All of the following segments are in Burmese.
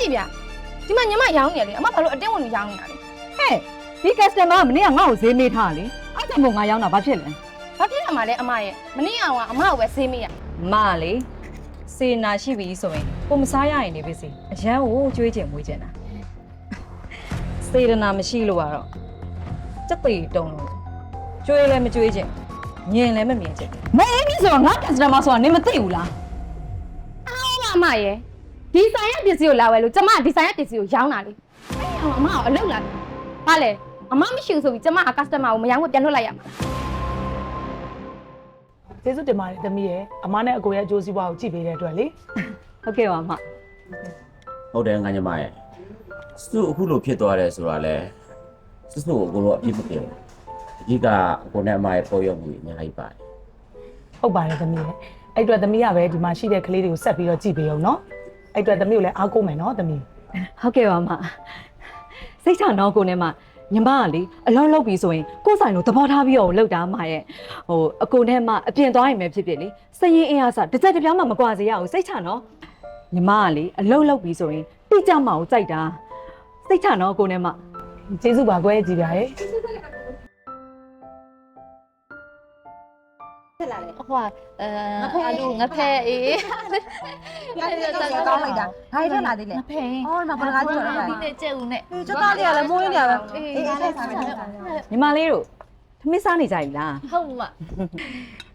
ကြည့်ဗျဒီမှာညီမရောင်းနေတယ်လေအမဘာလို့အတင်းဝင်လို့ရောင်းနေတာလဲဟဲ့ဒီ customer ကမနေ့ကငါ့ကိုဈေးမေးထားတာလေအဲ့ဒါမို့ငါရောက်တာဘာဖြစ်လဲဘာဖြစ်ရမှာလဲအမရဲ့မနေ့အောင်ကအမကိုပဲဆေးမိရမလေစေနာရှိပြီဆိုရင်ကိုမစားရရင်နေပြီစီအရန်ကိုကြွေးကျင်မွေးကျင်တာစေရနာမရှိလို့ကတော့စက်သေးတုံးလို့ကြွေးလည်းမကြွေးကျင်ညင်လည်းမမြင်ကျင်မအေးပြီဆိုတော့ငါ customer ဆိုတာနင်မသိဘူးလားဟုတ်ပါအမရဲ့ ဒီဆိုင်ရဲ့ပစ္စည်းကိုလာဝယ်လို့ကျမကဒီဆိုင်ရဲ့ပစ္စည်းကိုရောင်းတာလေအဲ့အောင်အမကိုအလုပ်လာတယ်ဟာလေအမမရှိဘူးဆိုပြီးကျမက customer ကိုမရောင်းဘူးပြန်လွှတ်လိုက်ရမှာကျေးဇူးတင်ပါတယ်သမီးရဲ့အမနဲ့အကိုရဲ့အကျိုးစီးပွားကိုကြည့်ပေးတဲ့အတွက်လေဟုတ်ကဲ့ပါမဟုတ်တယ်ငါညီမရဲ့စုအခုလိုဖြစ်သွားတယ်ဆိုတာလဲစုစုကိုကိုလိုအပြစ်မပြဘူးအကြီးကအကိုနဲ့အမရဲ့ပေါ်ရောက်မှုအများကြီးပါတယ်ဟုတ်ပါတယ်သမီးရဲ့အဲ့အတွက်သမီးကပဲဒီမှာရှိတဲ့ကလေးတွေကိုဆက်ပြီးတော့ကြည့်ပေးအောင်နော် အဲ့အတွက်သမီးကိုလည်းအားကိုးမယ်နော်သမီးဟုတ်ကဲ့ပါမစိတ်ချတော့ကိုနဲ့မညီမကလေအလုံးလုံးပြီဆိုရင်ကိုယ်ဆိုင်လိုသဘောထားပြီးတော့လောက်တာမရဲ့ဟိုအကိုနဲ့မအပြင်သွားရင်ပဲဖြစ်ဖြစ်လေစရင်အင်အားစတစ်ချက်တစ်ပြားမှမကွာစေရအောင်စိတ်ချနော်ညီမကလေအလုံးလုံးပြီဆိုရင်တိကျမအောင်ကြိုက်တာစိတ်ချနော်ကိုနဲ့မကျေးဇူးပါကွယ်ကြည်ပါရဲ့ ဟိုကအဲအလူငဖဲအေးကောင်းလိုက်တာဘာရလာသေးလဲငဖဲအော်မပလကားကြည့်ရတာဒီနဲ့ကျဲဦးနဲ့အေးကျတော့လေးရလဲမိုးရင်းနေရပဲအေးအေးအဲ့ဒါစားတယ်ညီမလေးတို့သမင်းစားနေကြပြီလားဟုတ်မှာ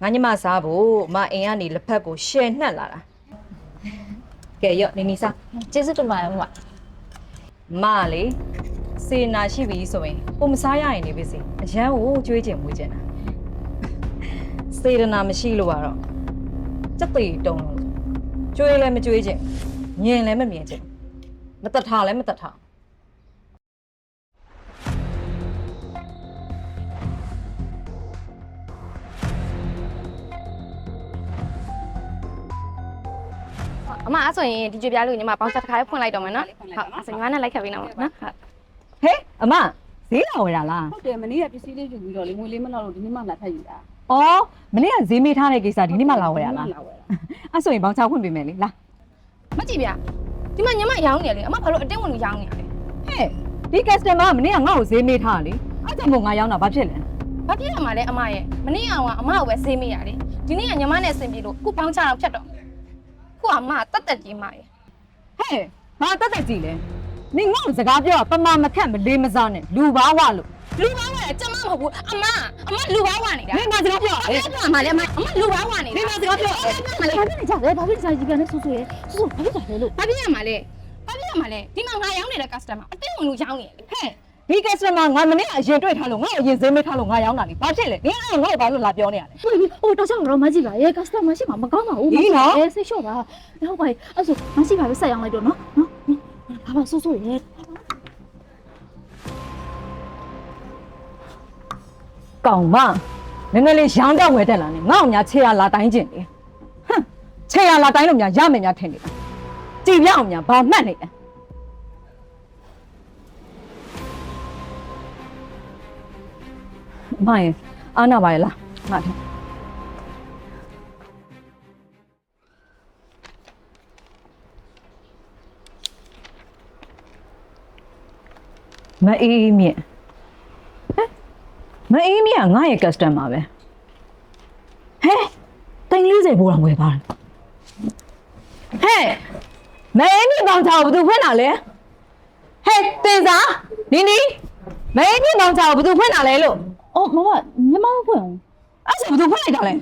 ငါညီမစားဖို့မအင်ကနေလက်ဖက်ကိုရှယ်နှက်လာတာကဲရော့နေနေစားကျေးဇူးတင်ပါတယ်ဟိုကမလေစေနာရှိပြီဆိုရင်ကိုမစားရရင်နေပြီစီအရန်ကိုကြွေးကျင်မွေးကျင်တာ စေရနာမရှိလို့ကတော့စက်သေးတုံးလို့ကြွေးလည်းမကြွေးကျင်ညင်လည်းမမြင်ကျင်မတတ်ထားလည်းမတတ်ထားအမအဲ့ဆိုရင်ဒီကြွပြားလို့ညီမပေါင်းချက်တစ်ခါလေးဖွင့်လိုက်တော့မယ်နော်ဟုတ်အဲ့ဆိုညီမနဲ့လိုက်ခတ်ပေးတော့မယ်နော်ဟုတ်ဟေးအမဈေးလာဝယ်တာလားဟုတ်တယ်မနေ့ကပစ္စည်းလေးယူပြီးတော့လေငွေလေးမလောက်လို့ဒီနေ့မှလာထပ်ယူတာ အော်မနေ့ကဈေးမေးထားတဲ့ကိစ္စဒီနေ့မှလာဝယ်ရလားလာဝယ်တာအဲ့ဆိုရင်ဘောင်းချဖွင့်ပေးမယ်လေလာမကြည့်ဗျဒီမှာညီမရောင်းနေတယ်လေအမဘာလို့အတင်းဝင်လို့ရောင်းနေတာလဲဟဲ့ဒီ customer ကမနေ့ကငါ့ကိုဈေးမေးထားတာလေအဲ့ဒါမို့ငါရောက်တာဘာဖြစ်လဲဘာဖြစ်ရမှာလဲအမရဲ့မနေ့အောင်ကအမကိုပဲဆေးမိရတယ်ဒီနေ့ကညီမနဲ့ဆင်ပြေလို့အခုပေါင်းချတော့ဖြတ်တော့ခုကအမတက်တက်ကြီးမရဲ့ဟဲ့ဘာတက်တက်ကြည့်လဲနင်ငါ့ကိုစကားပြောတာပမာမခက်မလေးမစားနဲ့လူဘာဝလို့ လူဘာဝလဲကျမမဟုတ်ဘူးအမအမလူဘာဝနေတာနင်ငါစကားပြောအဲ့ဟဲ့ဒါမှလည်းအမအမလူဘာဝနေတာနင်ငါစကားပြောဟဲ့မလေးဘာဖြစ်နေကြလဲဘာဖြစ်နေကြလဲဒီပြန်နဲ့ဆူဆူရဲဆူဆူဘာဖြစ်ကြလဲလို့ဘာဖြစ်ရမှာလဲဘာဖြစ်ရမှာလဲဒီမှာငါရောင်းနေတဲ့ customer အတင်းဝင်လို့ရောင်းနေတယ်လေဟဲ့ဒီ customer ငါမနေ့ကအရင်တွေ့ထားလို့ငါ့ကိုအရင်ဈေးမေးထားလို့ငါရောက်တာလေဘာဖြစ်လဲနင်အဲ့ငါ့ကိုဘာလို့လာပြောနေရလဲဟုတ်ပြီဟိုတော့ချက်တော့မကြည့်ပါရဲကစတမာရှိမှာမကောင်းပါဘူးဒီနော်အဲစိတ်လျှော့ပါဟုတ်ပါရဲ့အဲ့ဆိုမရှိပါပဲဆက်ရောင်းလိုက်တော့နော်နော်ဘာပါဆူဆူရဲ ကောင်မနည်းနည်းလေးရောင်းတော့ဝယ်တက်လာနေငါ့ကိုညာခြေရလာတိုင်းကျင်တယ်ဟမ်ခြေရလာတိုင်းလို့ညာရမယ်ညာထင်နေတာကြည်ပြအောင်ညာဘာမှတ်နေလဲအမရေအားနာပါရဲ့လားငါထင်မအေးမြင့်မအေးမြ ကငါ့ရဲ့ customer ပဲဟဲ့တိန်40ဘိုးတော်ဝယ်ပါဟဲ့မအေးမြပေါင်ချောဘယ်သူဖွင့်တာလဲဟဲ့တင်စားနီနီမအေးမြပေါင်ချောဘယ်သူဖွင့်တာလဲလို့အော်မမညီမမဖွင့်အဲ့ဆိုဘယ်သူဖွင့်လိုက်တာလဲ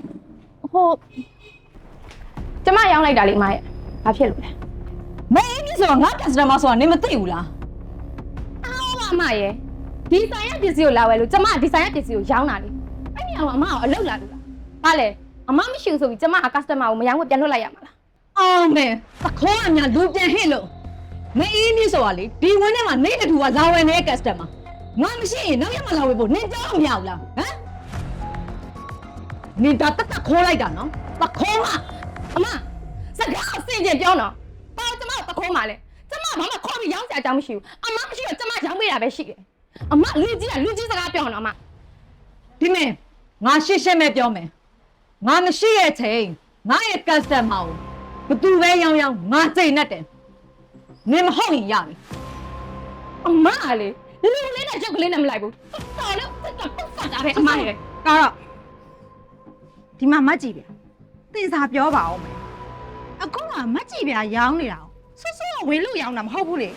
ဟိုကျမရောင်းလိုက်တာလေအမရဲ့ဘာဖြစ်လို့လဲမအေးမြဆိုတော့ငါ customer ဆိုတာနင်မသိဘူးလားဟုတ်ပါအမရဲ့ ဒီဆိုင်ရဲ့ပစ္စည်းကိုလာဝယ်လို့ကျမကဒီဆိုင်ရဲ့ပစ္စည်းကိုရောင်းတာလေအဲ့ဒီအောင်အမကိုအလုပ်လာလို့လားဘာလဲအမမရှိဘူးဆိုပြီးကျမက customer ကိုမရောင်းဘူးပြန်လွှတ်လိုက်ရမှာလားအော်မဲသခေါ်အညာလူပြန်ဟစ်လို့မအေးမြဆိုတာလေဒီဝင်းထဲမှာနေတတူကလာဝယ်နေတဲ့ customer ငါမရှိရင်နောက်ရမလာဝယ်ဖို့နင်ကြောက်မရဘူးလားဟမ်နင်ဒါတက်တက်ခေါ်လိုက်တာနော်သခေါ်မအမစကားအစင်ကျင်ပြောတော့ဘာလို့ကျမကိုတခိုးမှလဲကျမဘာမှခေါ်ပြီးရောင်းစရာအကြောင်းမရှိဘူးအမမရှိတော့ကျမရောင်းပေးတာပဲရှိတယ် အမလူကြီးကလူကြီးစကားပြောတော့အမဒီမင်းငါရှင်းရှင်းပဲပြောမယ်ငါမရှိရဲ့ချိန်ငါရဲ့ customer ကိုဘသူပဲရောင်းရောင်းငါစိတ်နဲ့တယ်နင်မဟုတ်ရင်ရပြီအမကလေလူလေးနဲ့ကြောက်ကလေးနဲ့မလိုက်ဘူးတော်လို့တက်တက်ပတ်ဖတ်တာပဲအမရဲ့ကာတော့ဒီမှာမတ်ကြည့်ဗျာတင်စာပြောပါအောင်မယ်အခုကမတ်ကြည့်ဗျာရောင်းနေတာဆွဆွကဝင်လို့ရောင်းတာမဟုတ်ဘူးလေ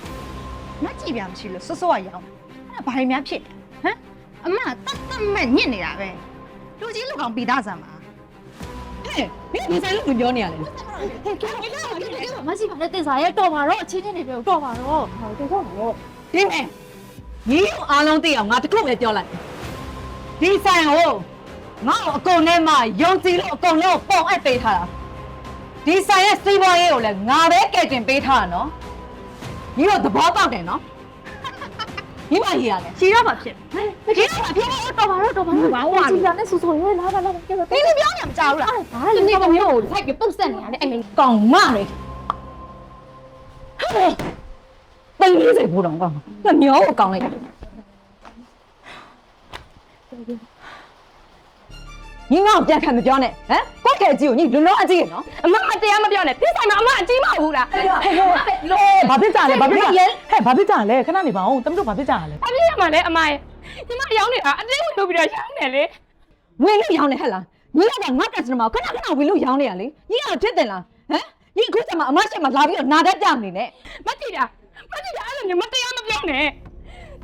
မတ်ကြည့်ဗျာမရှိလို့ဆွဆွကရောင်းတာ အဲ့ဒါဘာတွေများဖြစ်ဟမ်အမတတ်တတ်မဲ့ညစ်နေတာပဲလူကြီးလူကောင်ပြီးသားစမ်းပါဟဲ့မင်းဒီဆိုင်လို့ပြောနေရလဲမကြည့်ပါနဲ့တင်စားရဲ့တော်ပါတော့အချင်းချင်းတွေပြောတော်ပါတော့ဟောတော်တော့တော့ဒီမဲ့ညီတို့အားလုံးသိအောင်ငါတခုပဲပြောလိုက်ဒီဆိုင်ကိုငါ့ကိုအကုန်နဲ့မှယုံကြည်လို့အကုန်လုံးပုံအပ်ပေးထားတာဒီဆိုင်ရဲ့စီးပွားရေးကိုလည်းငါပဲကဲတင်ပေးထားတာနော်ညီတို့သဘောပေါက်တယ်နော် ညီမကြီးရတယ်ချီတော့မှဖြစ်ဒီကဖြစ်တော့ပါတော့တော်ပါတော့ဘာလို့ကြည့်ရလဲဆူဆူရဲလာလာလာကဲတော့ဒီလိုပြောနေမှမကြောက်ဘူးလားဘာလဲနေကမျိုးကိုလိုက်ပြီးပုတ်ဆက်နေရတယ်အဲ့မင်းကောင်မတွေဟဲ့တိတ်လေးစိတ်ဘူးတော့ကောင်ငါမျောကိုကောင်းလိုက်တယ်ညီငါ့ကိုပြန်ခံမပြောနဲ့ဟမ် ကိုယ့်ကဲကြီးကိုညီလုံလုံးအကြီးရနော်အမမတရားမပြောနဲ့ပြစ်ဆိုင်မှာအမအကြီးမဟုတ်ဘူးလားဘာဖြစ်ကြလဲဘာဖြစ်ကြလဲဟဲ့ဘာဖြစ်ကြလဲခဏနေပါဦးတမီးတို့ဘာဖြစ်ကြလဲအပြစ်ရမှာလဲအမရဲ့ဒီမရောင်းနေတာအတင်းဝင်လို့ပြီးတော့ရောင်းနေလေဝင်လို့ရောင်းနေဟဲ့လားညီကငါတက်စနမခဏခဏဝင်လို့ရောင်းနေရလေညီကဖြစ်တယ်လားဟမ်ညီအခုကျမအမရှိမှလာပြီးတော့နာတတ်ကြမနေနဲ့မကြည့်တာမကြည့်တာအဲ့လိုမျိုးမတရားမပြောနဲ့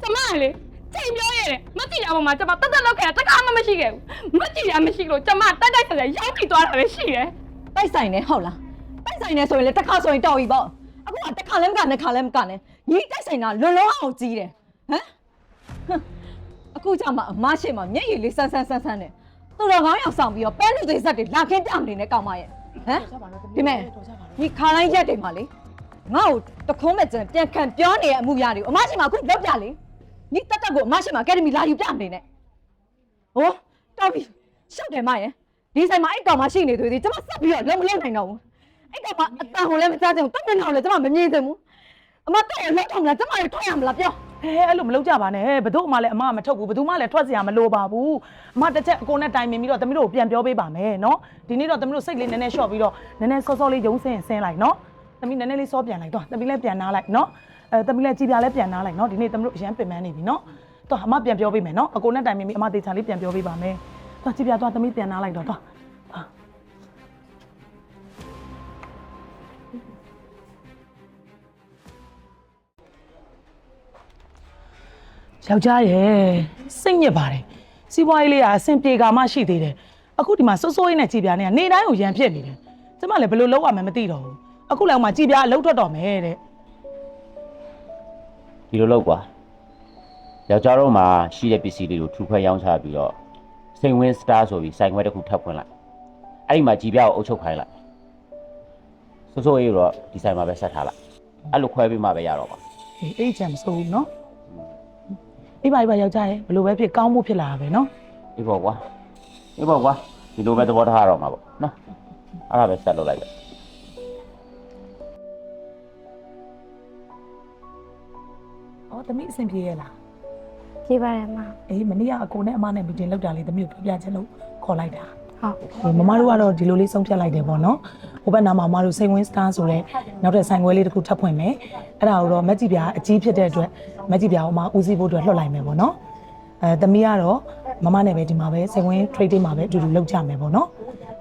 ကျမကလေ ချိန်ပြောရတယ်မကြည့်တာပေါ်မှာကျမတက်တက်လောက်ခဲ့တာတခါမှမရှိခဲ့ဘူးမကြည့်တာမရှိလို့ကျမတက်တက်ဆက်ဆက်ရောင်းပြီးသွားတာပဲရှိတယ်တိုက်ဆိုင်နေဟုတ်လားတိုက်ဆိုင်နေဆိုရင်လေတစ်ခါဆိုရင်တော်ပြီပေါ့အခုကတစ်ခါလည်းမကနှစ်ခါလည်းမကနဲ့ညီတိုက်ဆိုင်တာလွန်လုံးအောင်ကြီးတယ်ဟမ်ဟမ်အခုကျမအမရှိမှမျက်ရည်လေးဆန်းဆန်းဆန်းဆန်းနဲ့သူတော်ကောင်းရောက်ဆောင်ပြီးတော့ပဲလူသေးဆက်တွေလာခင်းပြမနေနဲ့ကောင်းမရဲ့ဟမ်ဒီမဲ့ညီခါတိုင်းရက်တွေမှာလေငါ့ကိုတခုံးမဲ့ကျန်ပြန်ခံပြောနေတဲ့အမှုရာတွေကိုအမရှိမှအခုလောက်ပြလေ ညီတက်တက်ကိုအမရှိမှအကယ်ဒမီလာယူပြမနေနဲ့ဟောတော်ပြီရှောက်တယ်မရဲ့ဒီဆိုင်မှာအဲ့ကောင်မရှိနေသေးသေးကျမဆက်ပြီးတော့လုံးမလုံးနိုင်တော့ဘူးအဲ့ကောင်ကအတန်ကိုလည်းမစားချင်ဘူးတတ်နေတော့လည်းကျမမမြင်ချင်ဘူးအမတက်ရလောက်ထောင်လားကျမလည်းထွက်ရမလားပြောဟဲအဲ့လိုမလုပ်ကြပါနဲ့ဘယ်သူမှလည်းအမမထုတ်ဘူးဘယ်သူမှလည်းထွက်စရာမလိုပါဘူးအမတစ်ချက်အကုန်နဲ့တိုင်ပင်ပြီးတော့တမီးတို့ကိုပြန်ပြောပေးပါမယ်နော်ဒီနေ့တော့တမီးတို့စိတ်လေးနည်းနည်းလျှော့ပြီးတော့နည်းနည်းစောစောလေးရုံးစင်းဆင်းလိုက်နော်တမီးနည်းနည်းလေးစောပြန်လိုက်တော့တမီးလည်းပြန်နားလိုက်နော် အဲတမီးလည်းကြည်ပြလည်းပြန်နားလိုက်နော်ဒီနေ့တမီးတို့အရန်ပင်ပန်းနေပြီနော်တော့အမပြန်ပြောပေးမယ်နော်အကုန်နဲ့တိုင်ပင်ပြီးအမတေချာလေးပြန်ပြောပေးပါမယ်တော့ကြည်ပြတော့တမီးပြန်နားလိုက်တော့တော့ယောက်ျားရဲ့စိတ်ညစ်ပါတယ်စီးပွားရေးလေးကအဆင်ပြေကမှရှိသေးတယ်အခုဒီမှာစိုးစိုးရင်းနဲ့ကြည်ပြားနေကနေတိုင်းကိုရန်ဖြစ်နေတယ်ကျမလည်းဘယ်လိုလုပ်ရမှန်းမသိတော့ဘူးအခုလည်းမှကြည်ပြားအလုပ်ထွက်တော့မယ်တဲ့ ဒီလိုလောက်ကွာယောက်ျားတို့မှာရှိတဲ့ပစ္စည်းတွေကိုထူခွဲရောင်းချပြီးတော့စိန်ဝင်းစတာဆိုပြီးစိုင်ခွဲတစ်ခုထပ်ဖွင့်လိုက်အဲ့ဒီမှာကြည်ပြားကိုအုပ်ချုပ်ခိုင်းလိုက်ဆိုဆိုရေးတော့ဒီဆိုင်မှာပဲဆက်ထားလိုက်အဲ့လိုခွဲပြီးမှပဲရတော့ပါအေးအဲ့ချင်မစိုးဘူးနော်အေးပါအေးပါယောက်ျားရဲ့ဘယ်လိုပဲဖြစ်ကောင်းမှုဖြစ်လာတာပဲနော်အေးပေါ့ကွာအေးပေါ့ကွာဒီလိုပဲသဘောထားရတော့မှာပေါ့နော်အဲ့ဒါပဲဆက်လုပ်လိုက်ပဲ သမီးအဆင်ပြေရဲ့လားပြေးပါတယ်မအေးမနေ့ကအကိုနဲ့အမနဲ့မီတင်လောက်တာလေးသမီးကိုပြပြချင်လို့ခေါ်လိုက်တာဟုတ်ဒီမမတို့ကတော့ဒီလိုလေးဆုံးဖြတ်လိုက်တယ်ပေါ့နော်ဟိုဘက်နာမှာမမတို့စိန်ဝင်းစတာဆိုတဲ့နောက်တဲ့ဆိုင်ခွဲလေးတစ်ခုထပ်ဖွင့်မယ်အဲ့ဒါကိုတော့မက်ကြီးပြားအကြီးဖြစ်တဲ့အတွက်မက်ကြီးပြားကိုမှဦးစီးဖို့အတွက်လွှတ်လိုက်မယ်ပေါ့နော်အဲသမီးကတော့မမနဲ့ပဲဒီမှာပဲစိန်ဝင်း trading မှာပဲအတူတူလုပ်ကြမယ်ပေါ့နော်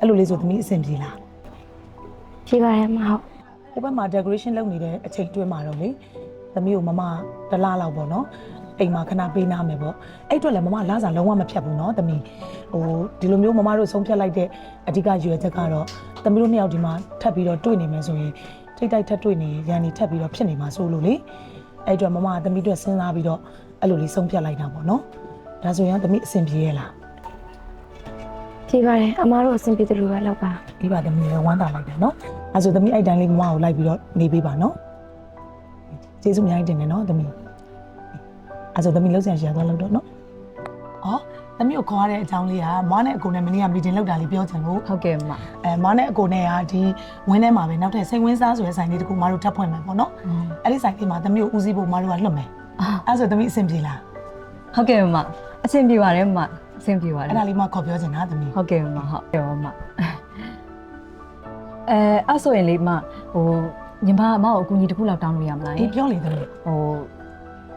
အဲ့လိုလေးဆိုသမီးအဆင်ပြေလားပြေးပါတယ်မဟုတ်ဟိုဘက်မှာ decoration လုပ်နေတဲ့အချိန်တွင်းမှာတော့လေ သမီးကိုမမတစ်လားလောက်ပေါ့နော်အိမ်မှာခဏပေးနာမယ်ပေါ့အဲ့အတွက်လည်းမမလာစားလုံးဝမဖြတ်ဘူးနော်သမီးဟိုဒီလိုမျိုးမမတို့ဆုံးဖြတ်လိုက်တဲ့အဓိကရွယ်ချက်ကတော့သမီးတို့နှစ်ယောက်ဒီမှာထပ်ပြီးတော့တွေ့နေမယ်ဆိုရင်ထိတ်တိုက်ထပ်တွေ့နေရန်နေထပ်ပြီးတော့ဖြစ်နေမှာစိုးလို့လေအဲ့အတွက်မမကသမီးအတွက်စဉ်းစားပြီးတော့အဲ့လိုလေးဆုံးဖြတ်လိုက်တာပေါ့နော်ဒါဆိုရင်သမီးအဆင်ပြေရဲ့လားပြေးပါတယ်အမတို့အဆင်ပြေတယ်လို့ပဲလောက်ပါဒီပါသမီးလည်းဝမ်းသာလိုက်တယ်နော်အဲဆိုသမီးအဲ့တိုင်းလေးမမကိုလိုက်ပြီးတော့နေပေးပါနော် ကျေးဇူးအများကြီးတင်တယ်နော်သမီးအဲဆိုသမီးလုံးဆန်ရှာသွားလို့တော့နော်ဩသမီးကိုခေါ်ရတဲ့အကြောင်းလေးကမနဲ့အကိုနဲ့မနေ့ကမီတင်လောက်တာလေးပြောချင်လို့ဟုတ်ကဲ့မအဲမနဲ့အကိုနဲ့ကဒီဝင်းထဲမှာပဲနောက်ထပ်စိတ်ဝင်းစားဆိုတဲ့ဆိုင်လေးတခုမတို့ထပ်ဖွင့်မယ်ပေါ့နော်အဲ့ဒီဆိုင်လေးမှာသမီးကိုဦးစီးဖို့မတို့ကလွတ်မယ်အဲဆိုသမီးအဆင်ပြေလားဟုတ်ကဲ့မအဆင်ပြေပါတယ်မအဆင်ပြေပါတယ်အဲ့ဒါလေးမှခေါ်ပြောချင်တာသမီးဟုတ်ကဲ့မဟုတ်ကဲ့မအဲအဲ့ဆိုရင်လေမဟို ညီမအမကိုအကူအညီတစ်ခုလောက်တောင်းလို့ရမလားအေးပြောလေသမီးဟို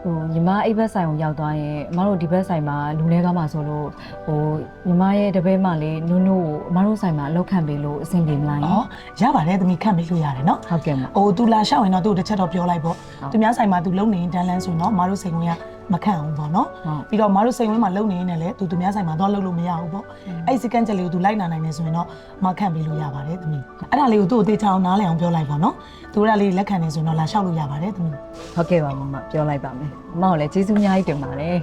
ဟိုညီမအိပ်ဘက်ဆိုင်ကိုရောက်သွားရင်အမတို့ဒီဘက်ဆိုင်မှာလူလဲကားမှာဆိုလို့ဟိုညီမရဲ့တပည့်မလေးနုနုကိုအမတို့ဆိုင်မှာအလောက်ခံပေးလို့အဆင်ပြေမလား။ဩရပါတယ်သမီးခန့်ပေးလို့ရတယ်နော်ဟုတ်ကဲ့မ။ဟို तू လာရှောက်ရင်တော့သူ့တစ်ချက်တော့ပြောလိုက်ပေါ့။သူများဆိုင်မှာ तू လုံနေရင်တန်းလန်းဆိုရင်တော့မအားတို့စိတ်ဝင်က မခံအောင်ပေါ့နော်ပြီးတော့မတို့စိန်ဝင်းမှာလုံနေနေလဲသူသူများဆိုင်မှာတော့လုံလို့မရဘူးပေါ့အဲ့စကန်ချက်လေးကိုသူလိုက်နာနိုင်နေဆိုရင်တော့မခံပြီးလို့ရပါတယ်သမီးအဲ့ဒါလေးကိုသူ့အသေးချောင်းနားလည်အောင်ပြောလိုက်ပါနော်သူကလေးလက်ခံနေဆိုရင်တော့လာလျှောက်လို့ရပါတယ်သမီးဟုတ်ကဲ့ပါမမပြောလိုက်ပါမယ်မမကိုလည်းကျေးဇူးအများကြီးတင်ပါတယ်